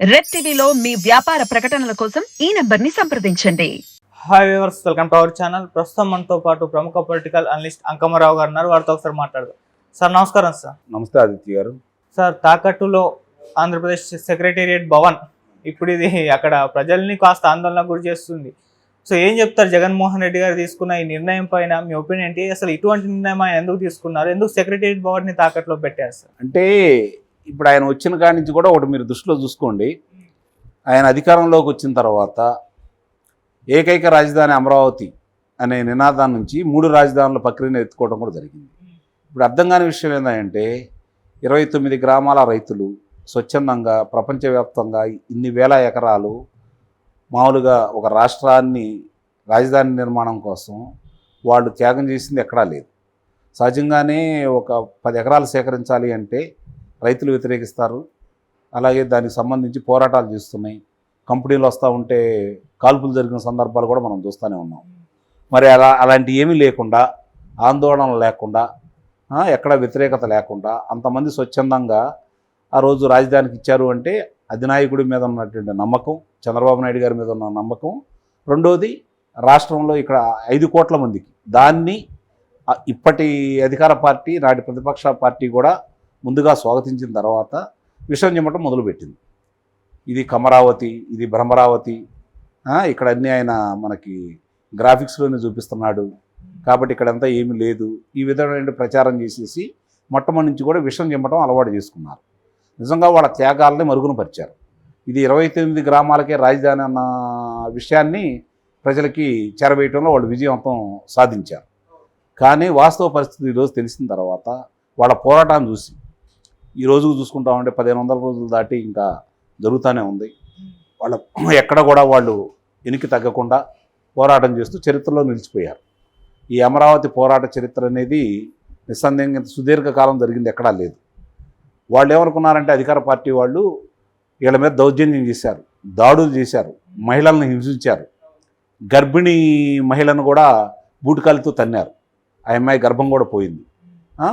Red టీవీలో మీ వ్యాపార ప్రకటనల కోసం ఈ నంబర్ని సంప్రదించండి. Hi viewers welcome to our channel ప్రస్తుతం మనతో పాటు ప్రముఖ పొలిటికల్ అనలిస్ట్ అంకమరావు గారు ఉన్నారు. వారితో ఒకసారి మాట్లాడదాం. సార్ నమస్కారం సార్ నమస్తే ఆదిత్య గారు. సార్ తాకట్టులో ఆంధ్రప్రదేశ్ సెక్రటేరియట్ భవన్. ఇప్పుడు ఇది అక్కడ ప్రజల్ని కాస్త ఆందోళనకు గురి చేస్తుంది. సో ఏం చెప్తారు జగన్మోహన్ రెడ్డి గారు తీసుకున్న ఈ నిర్ణయం పైన? మీ ఒపీనియన్ ఏంటి? అసలు ఇటువంటి నిర్ణయం ఆయన ఎందుకు తీసుకున్నారు? ఎందుకు సెక్రటేరియట్ భవన్ని తాకట్లో పెట్టారు సార్ అంటే ఇప్పుడు ఆయన వచ్చిన కాడి నుంచి కూడా ఒకటి మీరు దృష్టిలో చూసుకోండి. ఆయన అధికారంలోకి వచ్చిన తర్వాత ఏకైక రాజధాని అమరావతి అనే నినాదం నుంచి మూడు రాజధానుల ప్రక్రియను ఎత్తుకోవడం కూడా జరిగింది. ఇప్పుడు అర్థం కాని విషయం ఏంటంటే ఇరవై తొమ్మిది గ్రామాల రైతులు స్వచ్ఛందంగా ప్రపంచవ్యాప్తంగా ఇన్ని వేల ఎకరాలు మామూలుగా ఒక రాష్ట్రాన్ని రాజధాని నిర్మాణం కోసం వాళ్ళు త్యాగం చేసింది ఎక్కడా లేదు. సహజంగానే ఒక పది ఎకరాలు సేకరించాలి అంటే రైతులు వ్యతిరేకిస్తారు. అలాగే దానికి సంబంధించి పోరాటాలు చేస్తున్నాయి. కంపెనీలు వస్తూ ఉంటే కాల్పులు జరిగిన సందర్భాలు కూడా మనం చూస్తూనే ఉన్నాం. మరి అలా అలాంటి ఏమీ లేకుండా ఆందోళన లేకుండా ఎక్కడ వ్యతిరేకత లేకుండా అంతమంది స్వచ్ఛందంగా ఆ రోజు రాజధానికి ఇచ్చారు అంటే అధినాయకుడి మీద ఉన్నటువంటి నమ్మకం చంద్రబాబు నాయుడు గారి మీద ఉన్న నమ్మకం. రెండోది రాష్ట్రంలో ఇక్కడ ఐదు కోట్ల మందికి దాన్ని ఇప్పటి అధికార పార్టీ నాటి ప్రతిపక్ష పార్టీ కూడా ముందుగా స్వాగతించిన తర్వాత విషయం చెప్పడం మొదలుపెట్టింది. ఇది కమరావతి ఇది బ్రహ్మరావతి ఇక్కడ అన్నీ ఆయన మనకి గ్రాఫిక్స్లోనే చూపిస్తున్నాడు. కాబట్టి ఇక్కడంతా ఏమీ లేదు. ఈ విధమైన ప్రచారం చేసేసి మొట్టమొదటి నుంచి కూడా విషయం చెప్పడం అలవాటు చేసుకున్నారు. నిజంగా వాళ్ళ త్యాగాలని మరుగున పరిచారు. ఇది ఇరవై తొమ్మిది గ్రామాలకే రాజధాని అన్న విషయాన్ని ప్రజలకి చేరవేయటంలో వాళ్ళు విజయవంతం సాధించారు. కానీ వాస్తవ పరిస్థితి ఈరోజు తెలిసిన తర్వాత వాళ్ళ పోరాటాన్ని చూసి ఈ రోజు చూసుకుంటామంటే పదిహేను వందల రోజులు దాటి ఇంకా జరుగుతూనే ఉంది. వాళ్ళ ఎక్కడ కూడా వాళ్ళు వెనక్కి తగ్గకుండా పోరాటం చేస్తూ చరిత్రలో నిలిచిపోయారు. ఈ అమరావతి పోరాట చరిత్ర అనేది నిస్సందేహంగా ఇంత సుదీర్ఘకాలం జరిగింది ఎక్కడా లేదు. వాళ్ళు ఏమనుకున్నారంటే అధికార పార్టీ వాళ్ళు వీళ్ళ మీద దౌర్జన్యం చేశారు దాడులు చేశారు మహిళలను హింసించారు. గర్భిణీ మహిళను కూడా బూటుకాలితో తన్నారు. ఆ అమ్మాయి గర్భం కూడా పోయింది.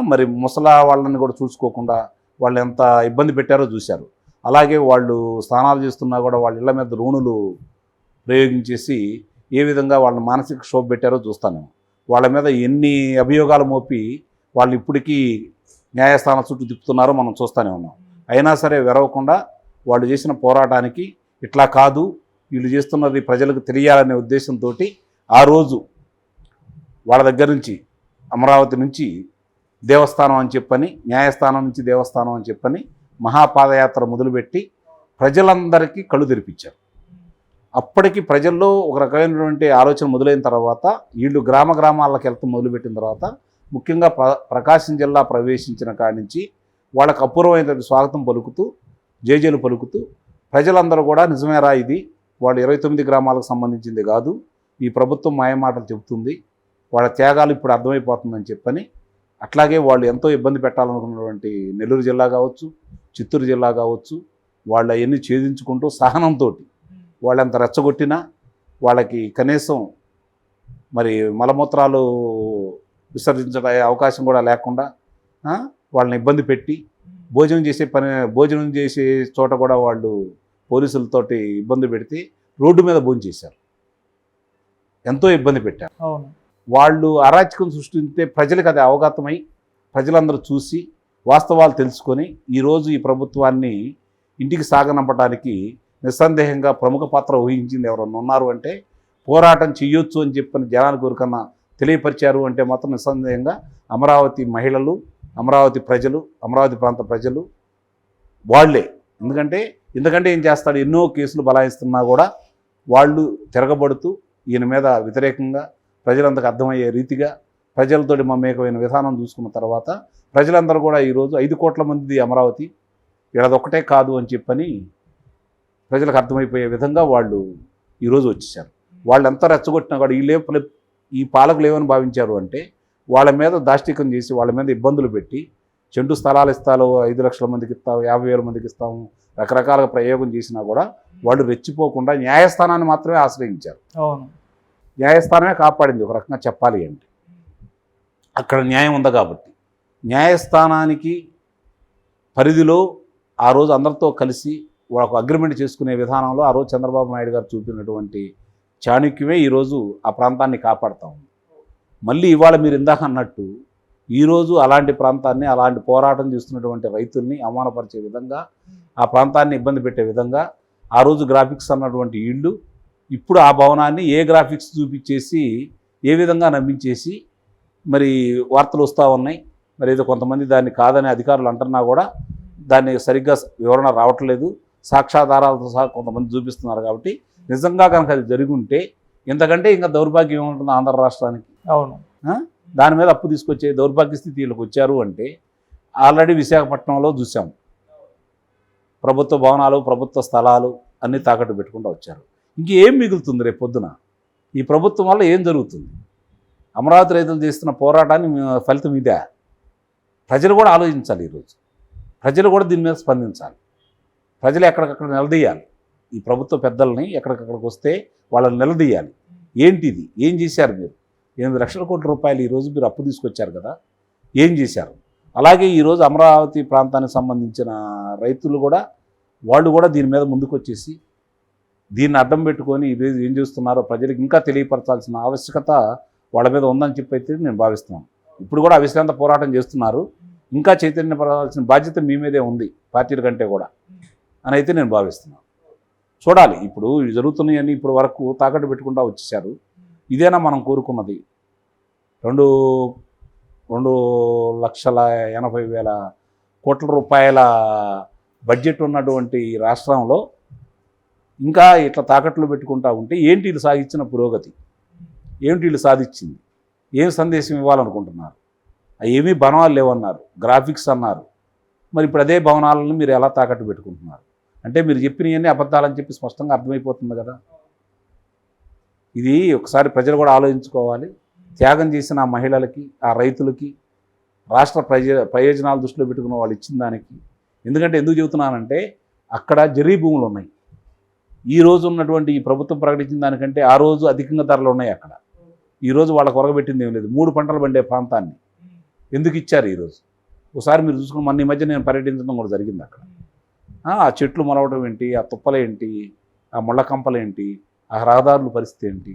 మరి ముసలా వాళ్ళని కూడా చూసుకోకుండా వాళ్ళు ఎంత ఇబ్బంది పెట్టారో చూశారు. అలాగే వాళ్ళు స్నానాలు చేస్తున్నా కూడా వాళ్ళ ఇళ్ళ మీద రోణులు ప్రయోగించేసి ఏ విధంగా వాళ్ళని మానసిక క్షోభ పెట్టారో చూస్తాను వాళ్ళ మీద ఎన్ని అభియోగాలు మోపి వాళ్ళు ఇప్పటికీ న్యాయస్థానం చుట్టూ తిప్పుతున్నారో మనం చూస్తూనే ఉన్నాం. అయినా సరే వెరవకుండా వాళ్ళు చేసిన పోరాటానికి ఇట్లా కాదు వీళ్ళు చేస్తున్నది ప్రజలకు తెలియాలనే ఉద్దేశంతో ఆ రోజు వాళ్ళ దగ్గర నుంచి అమరావతి నుంచి దేవస్థానం అని చెప్పని న్యాయస్థానం నుంచి దేవస్థానం అని చెప్పని మహాపాదయాత్ర మొదలుపెట్టి ప్రజలందరికీ కళ్ళు తెరిపించారు. అప్పటికి ప్రజల్లో ఒక రకమైనటువంటి ఆలోచన మొదలైన తర్వాత వీళ్ళు గ్రామ గ్రామాలకు వెళ్తూ మొదలుపెట్టిన తర్వాత ముఖ్యంగా ప్ర ప్రకాశం జిల్లా ప్రవేశించిన కాడి నుంచి వాళ్ళకు అపూర్వమైనటువంటి స్వాగతం పలుకుతూ జేజేలు పలుకుతూ ప్రజలందరూ కూడా నిజమేరా ఇది? వాళ్ళు ఇరవై తొమ్మిది గ్రామాలకు సంబంధించింది కాదు ఈ ప్రభుత్వం మాయమాటలు చెబుతుంది వాళ్ళ త్యాగాలు ఇప్పుడు అర్థమైపోతుందని చెప్పని అట్లాగే వాళ్ళు ఎంతో ఇబ్బంది పెట్టాలనుకున్నటువంటి నెల్లూరు జిల్లా కావచ్చు చిత్తూరు జిల్లా కావచ్చు వాళ్ళు అవన్నీ ఛేదించుకుంటూ సహనంతో వాళ్ళంత రెచ్చగొట్టినా వాళ్ళకి కనీసం మరి మలమూత్రాలు విసర్జించే అవకాశం కూడా లేకుండా వాళ్ళని ఇబ్బంది పెట్టి భోజనం చేసే పని భోజనం చేసే చోట కూడా వాళ్ళు పోలీసులతోటి ఇబ్బంది పెడితే రోడ్డు మీద భోజనం చేశారు. ఎంతో ఇబ్బంది పెట్టారు. అవును. వాళ్ళు అరాచకం సృష్టిస్తే ప్రజలకు అది అవగతమై ప్రజలందరూ చూసి వాస్తవాలు తెలుసుకొని ఈరోజు ఈ ప్రభుత్వాన్ని ఇంటికి సాగనంపడానికి నిస్సందేహంగా ప్రముఖ పాత్ర వహించింది ఎవరన్నా ఉన్నారు అంటే పోరాటం చెయ్యొచ్చు అని చెప్పిన జనానికి కోరికన్నా తెలియపరిచారు అంటే మాత్రం నిస్సందేహంగా అమరావతి మహిళలు అమరావతి ప్రజలు అమరావతి ప్రాంత ప్రజలు వాళ్ళే. ఎందుకంటే ఎందుకంటే ఏం చేస్తాడు? ఎన్నో కేసులు బలాయిస్తున్నా కూడా వాళ్ళు తిరగబడుతూ ఈయన మీద వ్యతిరేకంగా ప్రజలందరికీ అర్థమయ్యే రీతిగా ప్రజలతోటి మమేకమైన విధానం చూసుకున్న తర్వాత ప్రజలందరూ కూడా ఈరోజు ఐదు కోట్ల మంది అమరావతి. ఇలాదొక్కటే కాదు అని చెప్పని ప్రజలకు అర్థమైపోయే విధంగా వాళ్ళు ఈరోజు వచ్చేసారు. వాళ్ళు ఎంత రెచ్చగొట్టినా కూడా ఈ పలి- ఈ పాలకులు ఏమని భావించారు అంటే వాళ్ళ మీద దాష్టికం చేసి వాళ్ళ మీద ఇబ్బందులు పెట్టి చెండు స్థలాలు ఇస్తాలో ఐదు లక్షల మందికి ఇస్తాము యాభై వేల మందికి ఇస్తాము రకరకాలుగా ప్రయోగం చేసినా కూడా వాళ్ళు రెచ్చిపోకుండా న్యాయస్థానాన్ని మాత్రమే ఆశ్రయించారు. అవును. న్యాయస్థానమే కాపాడింది. ఒక రకంగా చెప్పాలి అంటే. అక్కడ న్యాయం ఉంది కాబట్టి. న్యాయస్థానానికి పరిధిలో ఆ రోజు అందరితో కలిసి ఒక అగ్రిమెంట్ చేసుకునే విధానంలో ఆ రోజు చంద్రబాబు నాయుడు గారు చూపినటువంటి చాణక్యమే ఈరోజు ఆ ప్రాంతాన్ని కాపాడుతూ ఉంది. మళ్ళీ ఇవాళ మీరు ఇందాక అన్నట్టు ఈరోజు అలాంటి ప్రాంతాన్ని అలాంటి పోరాటం చేస్తున్నటువంటి రైతుల్ని అవమానపరిచే విధంగా ఆ ప్రాంతాన్ని ఇబ్బంది పెట్టే విధంగా ఆ రోజు గ్రాఫిక్స్ అన్నటువంటి ఇళ్ళు ఇప్పుడు ఆ భవనాన్ని ఏ గ్రాఫిక్స్ చూపించేసి ఏ విధంగా నమ్మించేసి మరి వార్తలు వస్తూ ఉన్నాయి. మరి ఏదో కొంతమంది దాన్ని కాదని అధికారులు అంటున్నా కూడా దాన్ని సరిగ్గా వివరణ రావట్లేదు. సాక్ష్యాధారాలతో సహా కొంతమంది చూపిస్తున్నారు కాబట్టి నిజంగా కనుక అది జరిగి ఉంటే ఇంతకంటే ఇంకా దౌర్భాగ్యం ఏముంటుంది ఆంధ్ర రాష్ట్రానికి? అవును. దాని మీద అప్పు తీసుకొచ్చే దౌర్భాగ్య స్థితి వీళ్ళకి వచ్చారు అంటే ఆల్రెడీ విశాఖపట్నంలో చూసాం ప్రభుత్వ భవనాలు ప్రభుత్వ స్థలాలు అన్నీ తాకట్టు పెట్టుకుంటూ వచ్చారు. ఇంకేం మిగులుతుంది రేపు పొద్దున? ఈ ప్రభుత్వం వల్ల ఏం జరుగుతుంది? అమరావతి రైతులు చేస్తున్న పోరాటాన్ని ఫలితం ఇదే. ప్రజలు కూడా ఆలోచించాలి ఈరోజు. ప్రజలు కూడా దీని మీద స్పందించాలి. ప్రజలు ఎక్కడికక్కడ నిలదీయాలి. ఈ ప్రభుత్వ పెద్దల్ని ఎక్కడికక్కడికి వస్తే వాళ్ళని నిలదీయాలి. ఏంటిది? ఏం చేశారు మీరు? ఎనిమిది లక్షల కోట్ల రూపాయలు ఈరోజు మీరు అప్పు తీసుకొచ్చారు కదా? ఏం చేశారు? అలాగే ఈరోజు అమరావతి ప్రాంతానికి సంబంధించిన రైతులు కూడా వాళ్ళు కూడా దీని మీద ముందుకు వచ్చేసి దీన్ని అడ్డం పెట్టుకొని ఈరోజు ఏం చేస్తున్నారో ప్రజలకు ఇంకా తెలియపరచాల్సిన ఆవశ్యకత వాళ్ళ మీద ఉందని చెప్పి అయితే నేను భావిస్తున్నాను. ఇప్పుడు కూడా అవిశ్రాంత పోరాటం చేస్తున్నారు. ఇంకా చైతన్యపరచాల్సిన బాధ్యత మీ మీదే ఉంది పార్టీల కంటే కూడా అని అయితే నేను భావిస్తున్నాను. చూడాలి ఇప్పుడు జరుగుతున్నాయని ఇప్పుడు వరకు తాకట్టు పెట్టుకుంటా వచ్చేసారు ఇదేనా మనం కోరుకున్నది? రెండు రెండు లక్షల ఎనభై వేల కోట్ల రూపాయల బడ్జెట్ ఉన్నటువంటి రాష్ట్రంలో ఇంకా ఇట్లా తాకట్లు పెట్టుకుంటా ఉంటే ఏంటి వీళ్ళు సాధించిన పురోగతి? ఏమిటి వీళ్ళు సాధించింది? ఏం సందేశం ఇవ్వాలనుకుంటున్నారు? ఏమీ భవనాలు లేవన్నారు గ్రాఫిక్స్ అన్నారు. మరి ఇప్పుడు అదే భవనాలను మీరు ఎలా తాకట్టు పెట్టుకుంటున్నారు? అంటే మీరు చెప్పినవన్నీ అబద్ధాలని చెప్పి స్పష్టంగా అర్థమైపోతుంది కదా. ఇది ఒకసారి ప్రజలు కూడా ఆలోచించుకోవాలి. త్యాగం చేసిన ఆ మహిళలకి ఆ రైతులకి రాష్ట్ర ప్రయోజ ప్రయోజనాలు దృష్టిలో పెట్టుకున్న వాళ్ళు ఇచ్చిన దానికి. ఎందుకంటే ఎందుకు చెబుతున్నానంటే అక్కడ జరీ భూములు ఉన్నాయి. ఈ రోజు ఉన్నటువంటి ఈ ప్రభుత్వం ప్రకటించిన దానికంటే ఆ రోజు అధికంగా ధరలు ఉన్నాయి అక్కడ. ఈరోజు వాళ్ళకు కొరగబెట్టింది ఏం లేదు. మూడు పంటలు పండే ప్రాంతాన్ని ఎందుకు ఇచ్చారు ఈరోజు ఒకసారి మీరు చూసుకుని మొన్న ఈ మధ్య నేను పర్యటించడం కూడా జరిగింది అక్కడ. ఆ చెట్లు మొలవడం ఏంటి? ఆ తుప్పలేంటి ఆ ముళ్ళ కంపలేంటి ఆ రహదారుల పరిస్థితి ఏంటి?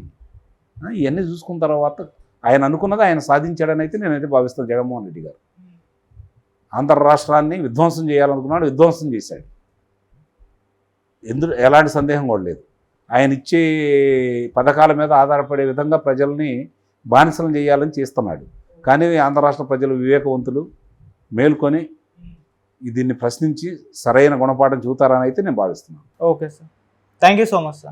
ఇవన్నీ చూసుకున్న తర్వాత ఆయన అనుకున్నది ఆయన సాధించాడని అయితే నేనైతే భావిస్తాను జగన్మోహన్ రెడ్డి గారు. ఆంధ్ర రాష్ట్రాన్ని విధ్వంసం చేయాలనుకున్నాడు విధ్వంసం చేశాడు. ఎందులో ఎలాంటి సందేహం కూడా లేదు. ఆయన ఇచ్చే పథకాల మీద ఆధారపడే విధంగా ప్రజల్ని బానిసలు చేయాలని చేస్తున్నాడు. కానీ ఆంధ్ర రాష్ట్ర ప్రజలు వివేకవంతులు మేల్కొని దీన్ని ప్రశ్నించి సరైన గుణపాఠం చూతారని అయితే నేను భావిస్తున్నాను. Okay sir. Thank you so much sir.